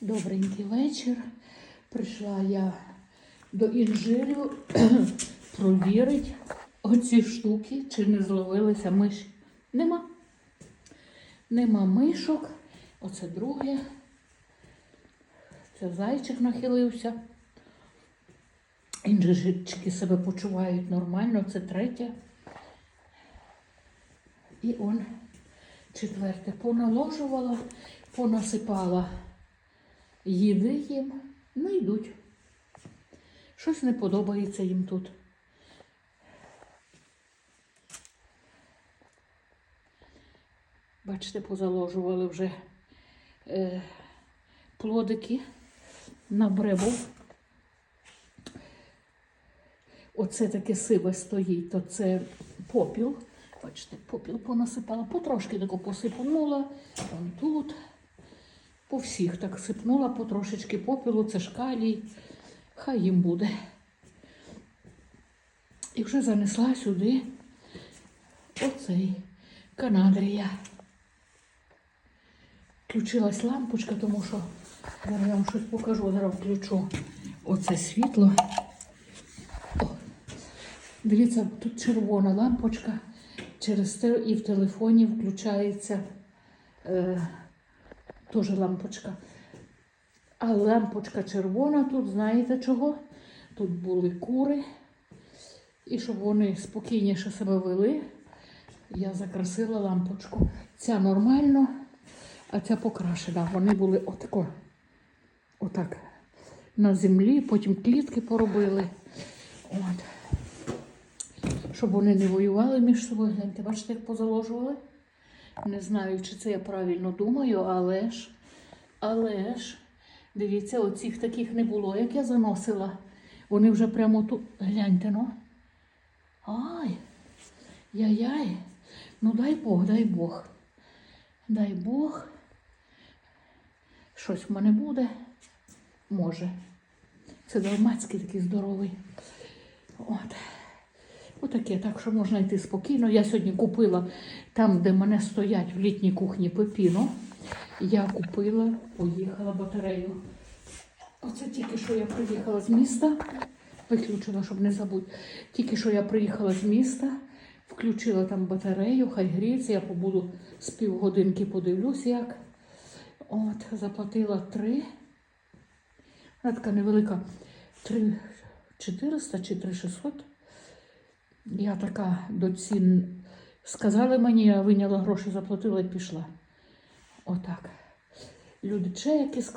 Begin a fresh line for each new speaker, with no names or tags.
Добренький вечір. Прийшла я до інжирю провірити оці штуки, чи не зловилися миші. Нема. Нема мишок. Оце друге. Це зайчик нахилився. Інжирчики себе почувають нормально. Це третє. І он четверте. Поналожувала, понасипала їди їм, ну йдуть. Щось не подобається їм тут. Бачите, позаложували вже е, плодики на бреву. Оце таке сиве стоїть, то це попіл. Бачите, попіл понасипала, потрошки тако посипнула, он тут. По всіх так сипнула потрошечки попілу, це ж калій, хай їм буде. І вже занесла сюди оцей канадрія. Включилась лампочка, тому що зараз я вам щось покажу, зараз включу оце світло. О, дивіться, тут червона лампочка, через те і в телефоні включається. Е, Теж лампочка. А лампочка червона тут, знаєте чого? Тут були кури. І щоб вони спокійніше себе вели, я закрасила лампочку. Ця нормально, а ця покрашена. Вони були отако, отак на землі, потім клітки поробили. От. Щоб вони не воювали між собою. Гляньте, бачите, як позаложували? Не знаю, чи це я правильно думаю, але ж, але ж, дивіться, оцих таких не було, як я заносила. Вони вже прямо тут. Гляньте, ну. Ай, яй-яй. Ну дай Бог, дай Бог. Дай Бог. Щось в мене буде. Може. Це далмацький такий здоровий. От. Отаке, так що можна йти спокійно. Я сьогодні купила там, де мене стоять в літній кухні пепіно. Я купила, поїхала батарею. Оце тільки що я приїхала з міста. Виключила, щоб не забути. Тільки що я приїхала з міста, включила там батарею, хай гріється, я побуду з півгодинки, подивлюсь, як. От, заплатила три. Вона така невелика. Три 400 чи 3600. Я така доцін. сказали мені, я виняла гроші, заплатила і пішла. Отак. Люди чеки складали.